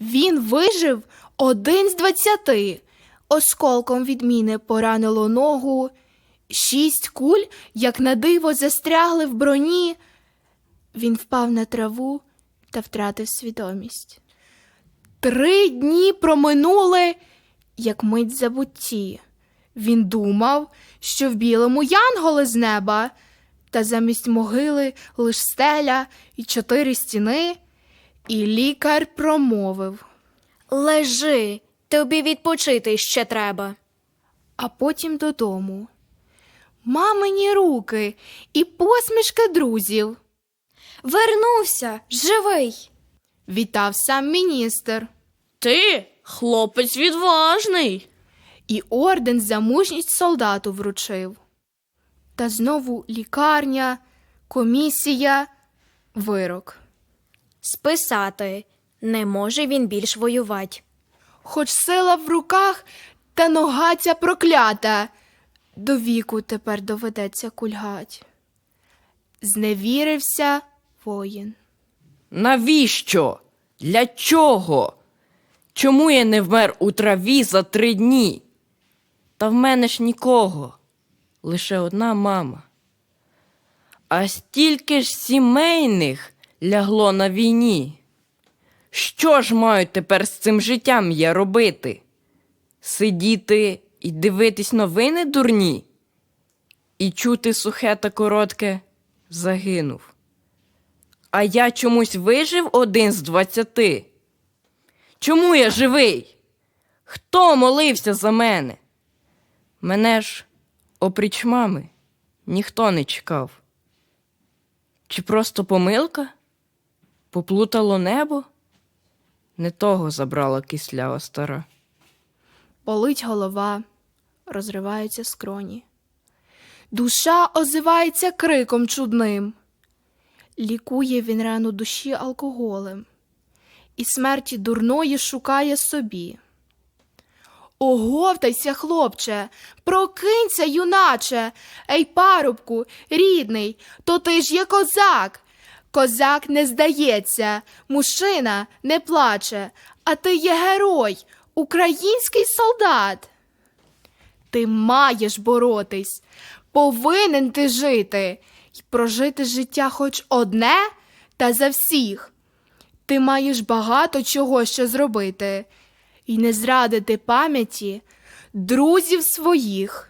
Він вижив один з двадцяти. Осколком відміни поранило ногу. Шість куль, як на диво, застрягли в броні. Він впав на траву та втратив свідомість. Три дні проминули, як мить забутті. Він думав, що в білому янголи з неба, та замість могили лиш стеля і чотири стіни, і лікар промовив, Лежи, тобі відпочити ще треба. а потім додому. Мамині руки і посмішки друзів. Вернувся, живий. Вітав сам міністр. Ти хлопець відважний. і орден за мужність солдату вручив. Та знову лікарня, комісія, вирок. Списати. Не може він більш воювати. Хоч сила в руках, та нога ця проклята, до віку тепер доведеться кульгать. Зневірився воїн. Навіщо? Для чого? Чому я не вмер у траві за три дні? Та в мене ж нікого, лише одна мама. А стільки ж сімейних лягло на війні. Що ж маю тепер з цим життям я робити? Сидіти і дивитись новини дурні? І чути сухе та коротке загинув. А я чомусь вижив один з двадцяти. Чому я живий? Хто молився за мене? Мене ж, опріч мами, ніхто не чекав. Чи просто помилка? Поплутало небо? Не того забрала кислява стара. Болить голова, розриваються скроні. Душа озивається криком чудним. Лікує він рану душі алкоголем, і смерті дурної шукає собі. Оговтайся, хлопче, прокинься, юначе, ей, парубку, рідний, то ти ж є козак. Козак не здається, мужчина не плаче, а ти є герой, український солдат. Ти маєш боротись, повинен ти жити, й прожити життя хоч одне та за всіх. Ти маєш багато чого ще зробити, і не зрадити пам'яті друзів своїх.